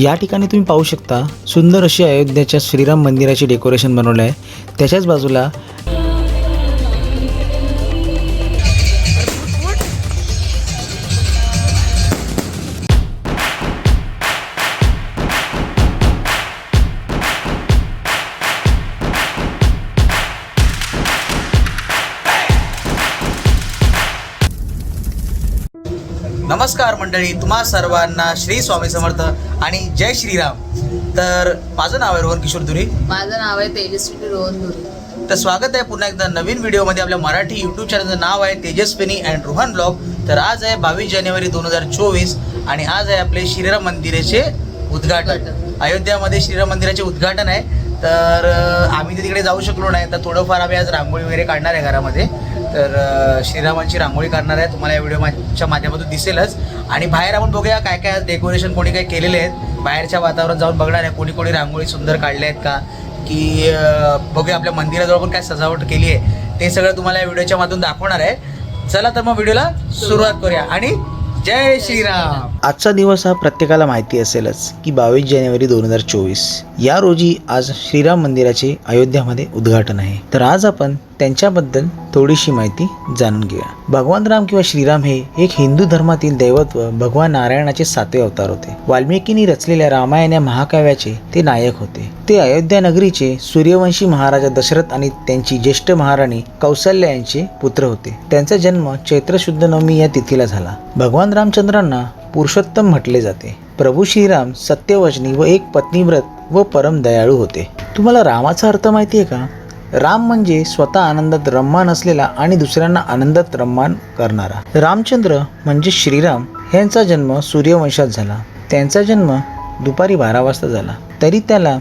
या ठिकाणी तुम्ही पाहू शकता सुंदर अशी अयोध्याच्या श्रीराम मंदिराची डेकोरेशन बनवलं आहे त्याच्याच बाजूला नमस्कार मंडळी तुम्हा सर्वांना श्री स्वामी समर्थ आणि जय श्रीराम. तर माझं नाव आहे रोहन किशोर धुरी माझं नाव आहे तेजस्वी रोहन धुरे तर स्वागत आहे पुन्हा एकदा नवीन व्हिडिओमध्ये. आपल्या मराठी यूट्यूब चॅनलचं नाव आहे तेजस्विनी अँड रोहन ब्लॉग तर आज आहे बावीस जानेवारी दोन हजार चोवीस आणि आज आहे आपले श्रीराम मंदिराचे उद्घाटन. अयोध्यामध्ये श्रीराम मंदिराचे उद्घाटन आहे. तर आम्ही तिकडे जाऊ शकलो नाही. तर थोडंफार आम्ही आज रांगोळी वगैरे काढणार आहे घरामध्ये. तर श्रीरामांची रांगोळी करणार आहे. तुम्हाला या व्हिडिओच्या माध्यमातून दिसेलच. आणि बाहेर आपण बघूया काय काय डेकोरेशन कोणी काय केलेले आहेत. बाहेरच्या वातावरण जाऊन बघणार आहे कोणी कोणी रांगोळी सुंदर काढल्या आहेत का? की बघूया आपल्या मंदिराजवळ पण काय सजावट केली आहे. ते सगळं तुम्हाला या व्हिडिओच्या माध्यमातून दाखवणार आहे. चला तर मग व्हिडिओला सुरुवात करूया. आणि जय श्रीराम! आजचा दिवस हा प्रत्येकाला माहिती असेलच की बावीस जानेवारी दोन हजार चोवीस या रोजी आज श्रीराम मंदिराचे अयोध्यामध्ये उद्घाटन आहे. तर आज आपण त्यांच्याबद्दल थोडीशी माहिती जाणून घेऊया. भगवान राम किंवा श्रीराम हे एक हिंदू धर्मातील दैवत्व भगवान नारायणाचे सातवे अवतार होते. वाल्मिकींनी रचलेल्या रामायण या महाकाव्याचे ते नायक होते. ते अयोध्या नगरीचे सूर्यवंशी महाराजा दशरथ आणि त्यांची ज्येष्ठ महाराणी कौसल्या यांचे पुत्र होते. त्यांचा जन्म चैत्र शुद्ध नवमी या तिथीला झाला. भगवान रामचंद्रांना पुरुषोत्तम म्हटले जाते. प्रभू श्रीराम सत्यवचनी व एक पत्नीव्रत व परम दयाळू होते. तुम्हाला रामाचा अर्थ माहिती आहे का? राम म्हणजे स्वतः आनंदात रम्मान असलेला आणि दुसऱ्यांना आनंदात रम्मान करणारा. रामचंद्र म्हणजे श्रीराम. यांचा जन्म सूर्यवंशात झाला. त्यांचा जन्म दुपारी बारा वाजता झाला. तरी त्याला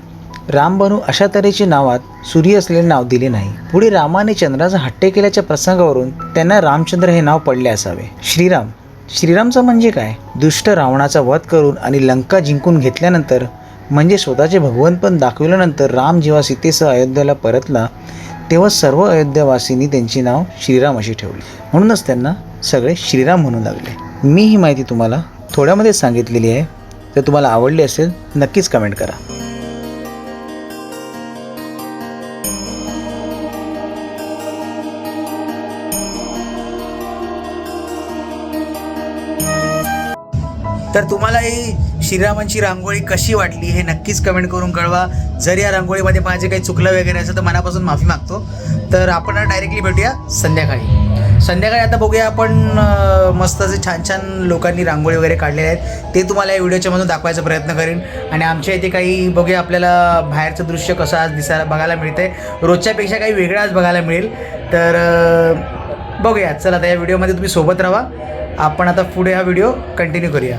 रामबनू अशा तऱ्हेचे नावात सूर्य असलेले नाव दिले नाही. पुढे रामाने चंद्राचा हट्टे केल्याच्या प्रसंगावरून त्यांना रामचंद्र हे नाव पडले असावे. श्रीराम. श्रीरामचं म्हणजे काय? दुष्ट रावणाचा वध करून आणि लंका जिंकून घेतल्यानंतर म्हणजे स्वतःचे भगवंत पण दाखविल्यानंतर राम जेव्हा सीतेसह अयोध्येला परतला तेव्हा सर्व अयोध्यावासींनी त्यांची नाव श्रीराम अशी ठेवली. म्हणूनच त्यांना सगळे श्रीराम म्हणू लागले. मी ही माहिती तुम्हाला थोड्यामध्ये सांगितलेली आहे. जर तुम्हाला आवडली असेल नक्कीच कमेंट करा. तर तुम्हाला ही श्रीरामांची रांगोळी कशी वाटली हे नक्कीच कमेंट करून कळवा. जर या रांगोळीमध्ये माझे काही चुकलं वगैरे असेल तर मनापासून माफी मागतो. तर आपण डायरेक्टली भेटूया संध्याकाळी. संध्याकाळी आता बघूया आपण मस्त असे छान छान लोकांनी रांगोळी वगैरे काढलेले आहेत. ते तुम्हाला या व्हिडिओच्या मधून दाखवायचा प्रयत्न करेन. आणि आमच्या इथे काही बघूया आपल्याला बाहेरचं दृश्य कसं आज दिसायला बघायला मिळतंय. रोजच्यापेक्षा काही वेगळं आज बघायला मिळेल. तर बघूया. चला आता या व्हिडिओमध्ये तुम्ही सोबत राहा. आपण आता पुढे हा व्हिडिओ कंटिन्यू करूया.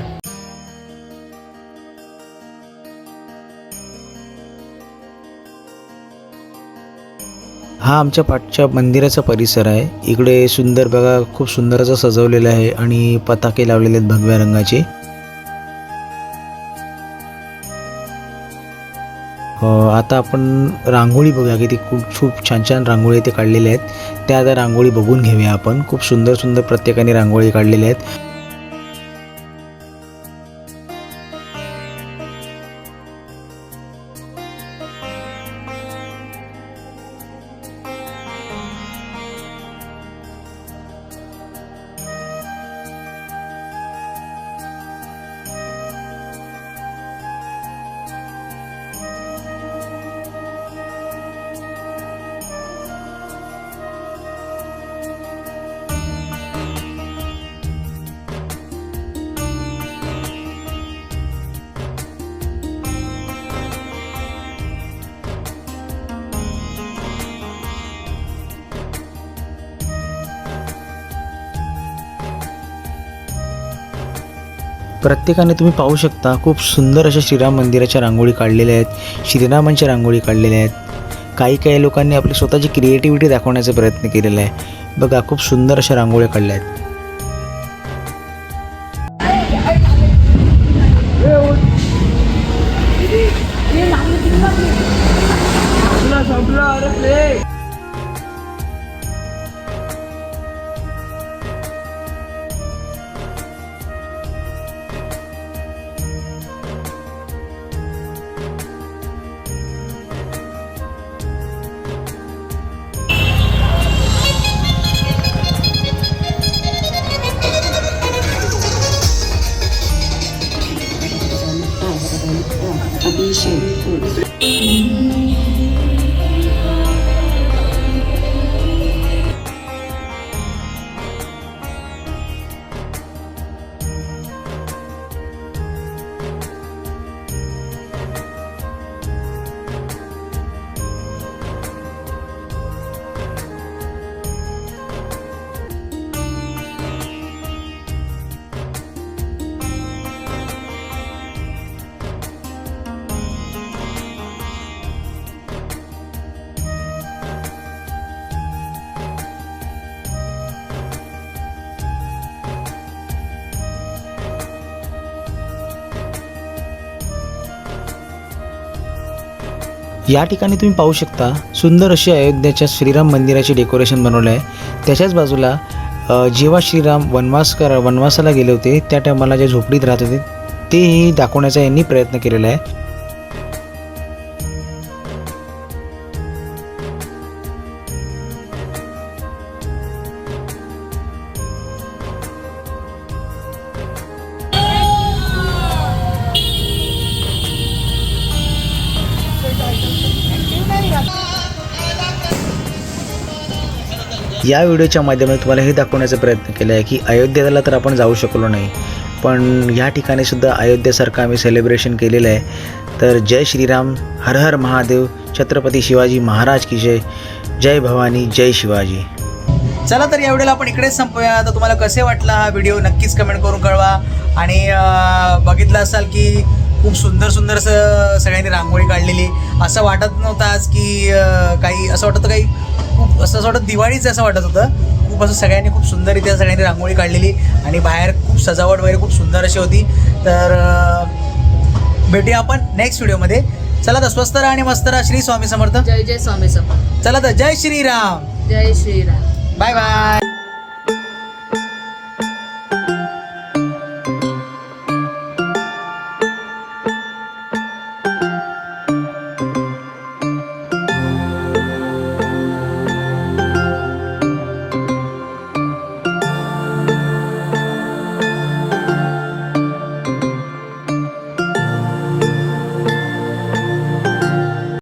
हा आमच्या पाठच्या मंदिराचा परिसर आहे. इकडे सुंदर बघा खूप सुंदर असं सजवलेलं आहे आणि पताके लावलेले आहेत भगव्या रंगाचे. आता आपण रांगोळी बघूया की ती खूप खूप छान छान रांगोळी ते काढलेल्या आहेत. त्या आता रांगोळी बघून घेऊया आपण. खूप सुंदर सुंदर प्रत्येकाने रांगोळी काढलेल्या आहेत. प्रत्येकाने तुम्ही पाहू शकता खूप सुंदर अशा श्रीराम मंदिराच्या रांगोळी काढलेल्या आहेत श्रीरामांच्या रांगोळी काढलेल्या आहेत. काही काही लोकांनी आपली स्वतःची क्रिएटिव्हिटी दाखवण्याचा प्रयत्न केलेला आहे. बघा खूप सुंदर अशा रांगोळ्या काढल्या आहेत. अरे प्ले या ठिकाणी तुम्ही पाहू शकता सुंदर अशी अयोध्याच्या श्रीराम मंदिराचे डेकोरेशन बनवलं आहे. त्याच्याच बाजूला जेव्हा श्रीराम वनवास कर वनवासाला गेले होते त्या टायमाला ज्या झोपडीत राहत होते तेही दाखवण्याचा यांनी प्रयत्न केलेला आहे. या व्हिडिओच्या माध्यमातून तुम्हाला हे दाखवण्याचा प्रयत्न केला आहे की अयोध्येला तर आपण जाऊ शकलो नाही पण या ठिकाणी सुद्धा अयोध्येसारखं आम्ही सेलिब्रेशन केलेलं आहे. तर जय श्रीराम हर हर महादेव छत्रपती शिवाजी महाराज की जय जय भवानी जय शिवाजी. चला तर या व्हिडिओला आपण इकडेच संपूया. तर तुम्हाला कसे वाटला हा व्हिडिओ नक्कीच कमेंट करून कळवा. आणि बघितला बघितलं असाल की खूप सुंदर सुंदर असं सगळ्यांनी रांगोळी काढलेली. असं वाटत नव्हतं आज की काही असं वाटत होतं काही खूप असं असं वाटत दिवाळीच असं वाटत होतं. खूप असं सगळ्यांनी खूप सुंदररित्या सगळ्यांनी रांगोळी काढलेली आणि बाहेर खूप सजावट वगैरे खूप सुंदर अशी होती. तर भेटूया आपण नेक्स्ट व्हिडिओमध्ये चला तर स्वस्त राहा आणि मस्त राहा. श्री स्वामी समर्थ. जय जय स्वामी समर्थ. चला तर जय श्रीराम. जय श्रीराम. Bye bye